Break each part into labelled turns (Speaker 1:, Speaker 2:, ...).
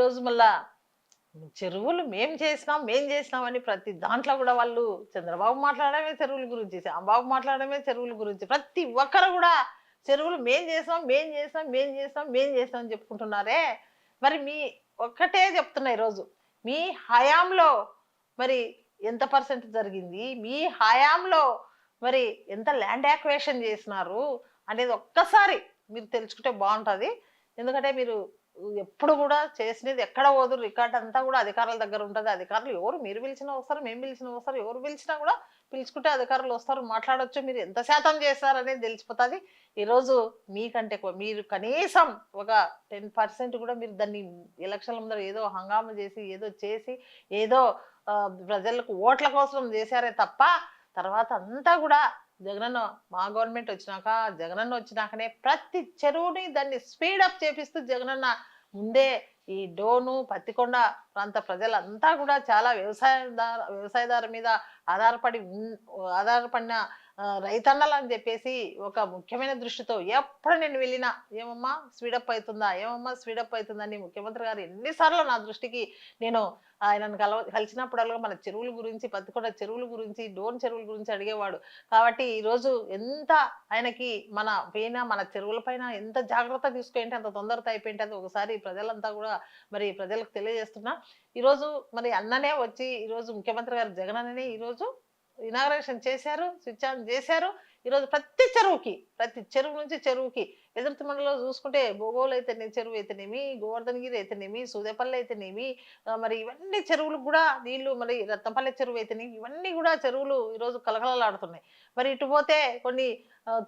Speaker 1: ఈరోజు మళ్ళా చెరువులు మేం చేసినాం మేం చేసినాం అని ప్రతి దాంట్లో కూడా వాళ్ళు చంద్రబాబు మాట్లాడమే చెరువుల గురించి బాబు మాట్లాడమే చెరువుల గురించి ప్రతి ఒక్కరు కూడా చెరువులు మేం చేసాం మేం చేసాం మేం చేసాం మేం చేసాం అని చెప్పుకుంటున్నారే. మరి మీ ఒక్కటే చెప్తున్నా ఈరోజు మీ హయాంలో మరి ఎంత పర్సెంట్ జరిగింది మీ హయాంలో మరి ఎంత ల్యాండ్ యాక్వేషన్ చేసినారు అనేది ఒక్కసారి మీరు తెలుసుకుంటే బాగుంటుంది. ఎందుకంటే మీరు ఎప్పుడు కూడా చేసినది ఎక్కడ పోదు. రికార్డ్ అంతా కూడా అధికారుల దగ్గర ఉంటుంది. అధికారులు ఎవరు మీరు పిలిచినా వస్తారు మేము పిలిచినా వస్తారు. ఎవరు పిలిచినా కూడా పిలుచుకుంటే అధికారులు వస్తారు. మాట్లాడొచ్చు. మీరు ఎంత శాతం చేస్తారనేది తెలిసిపోతుంది. ఈరోజు మీకంటే మీరు కనీసం ఒక టెన్ పర్సెంట్ కూడా మీరు దాన్ని ఎలక్షన్ల ముందర ఏదో హంగామా చేసి ఏదో చేసి ఏదో ప్రజలకు ఓట్ల కోసం చేశారే తప్ప తర్వాత అంతా కూడా జగనన్న మా గవర్నమెంట్ వచ్చినాక జగనన్న వచ్చినాకనే ప్రతి చెరువుని దాన్ని స్పీడప్ చేపిస్తూ జగనన్న ముందే ఈ డోను పత్తికొండ ప్రాంత ప్రజలంతా కూడా చాలా వ్యవసాయదార వ్యవసాయదారు మీద ఆధారపడి ఉన్- ఆధారపడిన రైతన్నలు అని చెప్పేసి ఒక ముఖ్యమైన దృష్టితో ఎప్పుడు నేను వెళ్ళినా ఏమమ్మా స్పీడప్ అవుతుందా ఏమమ్మా స్పీడప్ అవుతుందని ముఖ్యమంత్రి గారు ఎన్నిసార్లు నా దృష్టికి నేను ఆయనను కల కలిసినప్పుడల్లా మన చెరువుల గురించి పత్తికొండ చెరువుల గురించి డోన్ చెరువుల గురించి అడిగేవాడు. కాబట్టి ఈరోజు ఎంత ఆయనకి మన పైన మన చెరువుల పైన ఎంత జాగ్రత్త తీసుకుంటే అంత తొందరత అయిపోయింటే అది ఒకసారి ప్రజలంతా కూడా మరి ప్రజలకు తెలియజేస్తున్నా. ఈరోజు మరి అన్ననే వచ్చి ఈరోజు ముఖ్యమంత్రి గారు జగన్ అన్ననే ఈరోజు ఇనాగ్రేషన్ చేశారు స్విచ్ ఆన్ చేశారు. ఈరోజు ప్రతి చెరువుకి ప్రతి చెరువు నుంచి చెరువుకి ఎదుర్తి మండలంలో చూసుకుంటే బోగోలు అయితేనే చెరువు అయితేనేమి గోవర్ధనగిరి అయితేనేమి సూదేపల్లి అయితేనేమి మరి ఇవన్నీ చెరువులకు కూడా నీళ్ళు మరి రత్నపల్లి చెరువు అయితేనేమి ఇవన్నీ కూడా చెరువులు ఈరోజు కలకలలాడుతున్నాయి మరి ఇటు పోతే కొన్ని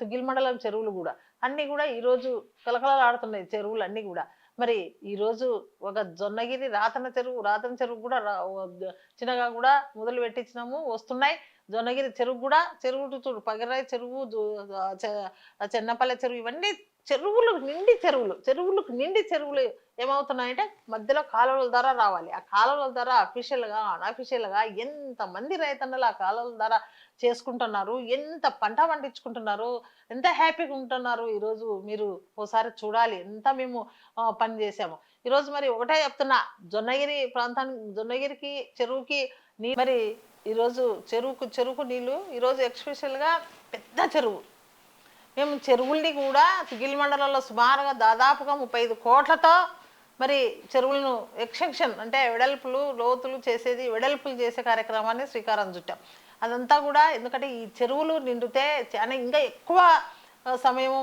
Speaker 1: తుగిల్ మండలం చెరువులు కూడా. అన్నీ కూడా ఈరోజు కలకలలాడుతున్నాయి చెరువులు అన్నీ కూడా. మరి ఈరోజు ఒక జొన్నగిరి రాతన చెరువు రాతన చెరువు కూడా చిన్నగా కూడా మొదలు పెట్టించినాము వస్తున్నాయి. జొన్నగిరి చెరువు కూడా చెరువు చూడు పగరాయి చెరువు చెన్నపల్లె చెరువు ఇవన్నీ చెరువులు నిండి చెరువులు చెరువులకు నిండి చెరువులు ఏమవుతున్నాయంటే మధ్యలో కాలువల ద్వారా రావాలి. ఆ కాలువల ద్వారా అఫీషియల్గా అన్అఫీషియల్గా ఎంతమంది రైతన్నలు ఆ కాలువల ద్వారా చేసుకుంటున్నారు? ఎంత పంట పండించుకుంటున్నారు? ఎంత హ్యాపీగా ఉంటున్నారు? ఈరోజు మీరు ఒకసారి చూడాలి. ఎంత మేము పని చేసాము ఈరోజు మరి ఒకటే చెప్తున్నా. జొన్నగిరి ప్రాంతానికి జొన్నగిరికి చెరువుకి నీ మరి ఈరోజు చెరువుకు చెరువుకు నీళ్ళు ఈరోజు ఎక్స్పెషల్గా పెద్ద చెరువు. మేము చెరువుల్ని కూడా తిగిలి మండలంలో సుమారుగా దాదాపుగా ముప్పై ఐదు కోట్లతో మరి చెరువులను ఎక్స్టెన్షన్ అంటే వెడల్పులు లోతులు చేసేది వెడల్పులు చేసే కార్యక్రమాన్ని శ్రీకారం చుట్టాం. అదంతా కూడా ఎందుకంటే ఈ చెరువులు నిండితే చాలా ఇంకా ఎక్కువ సమయం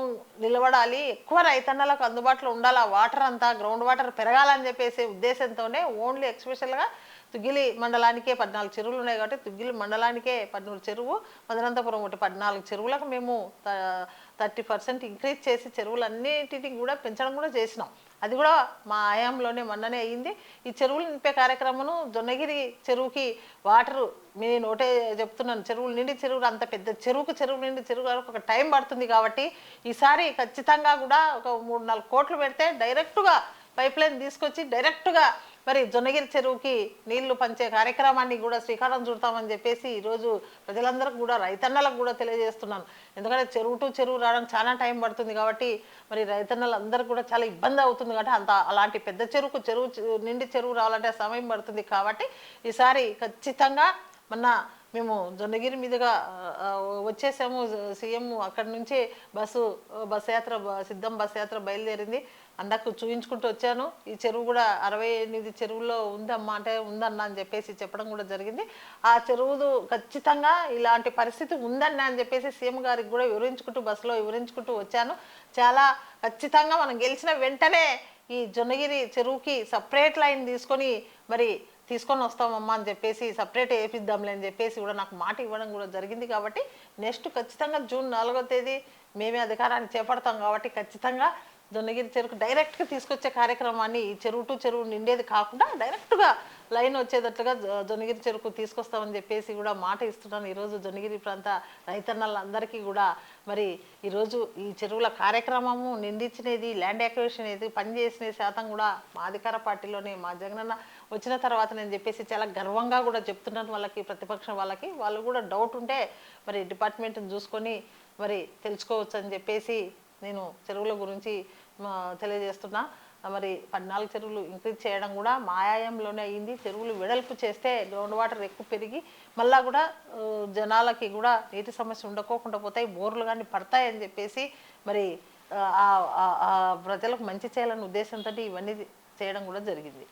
Speaker 1: నిలబడాలి ఎక్కువ రైతన్నలకు అందుబాటులో ఉండాలి ఆ వాటర్ అంతా గ్రౌండ్ వాటర్ పెరగాలని చెప్పేసి ఉద్దేశంతోనే ఓన్లీ ఎక్స్పెషల్గా తుగ్గిలి మండలానికే పద్నాలుగు చెరువులు ఉన్నాయి కాబట్టి తుగ్గిలి మండలానికే పద్నాలుగు చెరువు మదనంతపురం ఒకటి పద్నాలుగు చెరువులకు మేము థర్టీ పర్సెంట్ ఇంక్రీజ్ చేసి చెరువులన్నిటిని కూడా పెంచడం కూడా చేసినాం. అది కూడా మా ఆయాంలోనే మొన్ననే అయ్యింది. ఈ చెరువులు నింపే కార్యక్రమం జొన్నగిరి చెరువుకి వాటరు నేను ఒకటే చెప్తున్నాను. చెరువులు నిండి చెరువులు అంత పెద్ద చెరువుకు చెరువు నిండి చెరువు ఒక టైం పడుతుంది కాబట్టి ఈసారి ఖచ్చితంగా కూడా ఒక మూడు నాలుగు కోట్లు పెడితే డైరెక్టుగా పైప్ లైన్ తీసుకొచ్చి డైరెక్ట్గా మరి జొన్నగిరి చెరువుకి నీళ్ళు పంచే కార్యక్రమాన్ని కూడా శ్రీకారం చుడతామని చెప్పేసి ఈరోజు ప్రజలందరికీ కూడా రైతన్నలకు కూడా తెలియజేస్తున్నాను. ఎందుకంటే చెరువు టు చెరువు రావడానికి చాలా టైం పడుతుంది కాబట్టి మరి రైతన్నలందరూ కూడా చాలా ఇబ్బంది అవుతుంది కాబట్టి అంత అలాంటి పెద్ద చెరువుకు చెరువు నిండి చెరువు రావాలంటే సమయం పడుతుంది కాబట్టి ఈసారి ఖచ్చితంగా మన మేము జొన్నగిరి మీదుగా వచ్చేసాము. సీఎం అక్కడి నుంచి బస్సు బస్ యాత్ర సిద్ధం బస్ యాత్ర బయలుదేరింది. అందాక చూపించుకుంటూ వచ్చాను. ఈ చెరువు కూడా అరవై ఎనిమిది చెరువులో ఉందమ్మా అంటే ఉందన్నా అని చెప్పేసి చెప్పడం కూడా జరిగింది. ఆ చెరువు ఖచ్చితంగా ఇలాంటి పరిస్థితి ఉందన్నా అని చెప్పేసి సీఎం గారికి కూడా వివరించుకుంటూ బస్సులో వివరించుకుంటూ వచ్చాను. చాలా ఖచ్చితంగా మనం గెలిచిన వెంటనే ఈ జొన్నగిరి చెరువుకి సపరేట్ లైన్ తీసుకొని మరి తీసుకొని వస్తామమ్మా అని చెప్పేసి సపరేట్ వేపిద్దాంలే అని చెప్పేసి కూడా నాకు మాట ఇవ్వడం కూడా జరిగింది కాబట్టి నెక్స్ట్ ఖచ్చితంగా జూన్ నాలుగో తేదీ మేమే అధికారాన్ని చేపడతాం కాబట్టి ఖచ్చితంగా జొన్నగిరి చెరుకు డైరెక్ట్గా తీసుకొచ్చే కార్యక్రమాన్ని ఈ చెరువు టు చెరువు నిండేది కాకుండా డైరెక్ట్గా లైన్ వచ్చేటట్లుగా జొన్నగిరి చెరుకు తీసుకొస్తామని చెప్పేసి కూడా మాట ఇస్తున్నాను. ఈరోజు జొన్నగిరి ప్రాంత రైతన్నలందరికీ కూడా మరి ఈరోజు ఈ చెరువుల కార్యక్రమము నిందించినది ల్యాండ్ యాక్వేషన్ ఏది పనిచేసిన శాతం కూడా మా అధికార పార్టీలోనే మా జగనన్న వచ్చిన తర్వాత నేను చెప్పేసి చాలా గర్వంగా కూడా చెప్తున్నాను వాళ్ళకి ప్రతిపక్షం వాళ్ళకి. వాళ్ళు కూడా డౌట్ ఉంటే మరి డిపార్ట్మెంట్ని చూసుకొని మరి తెలుసుకోవచ్చు అని చెప్పేసి నేను చెరువుల గురించి తెలియజేస్తున్నా. మరి పద్నాలుగు చెరువులు ఇంక్రీజ్ చేయడం కూడా మాయాయంలోనే అయింది. చెరువులు వెడల్పు చేస్తే గ్రౌండ్ వాటర్ ఎక్కువ పెరిగి మళ్ళా కూడా జనాలకి కూడా నీటి సమస్య ఉండకోకుండా పోతాయి బోర్లు కానీ పడతాయని చెప్పేసి మరి ఆ, ప్రజలకు మంచి చేయాలనే ఉద్దేశంతో ఇవన్నీ చేయడం కూడా జరిగింది.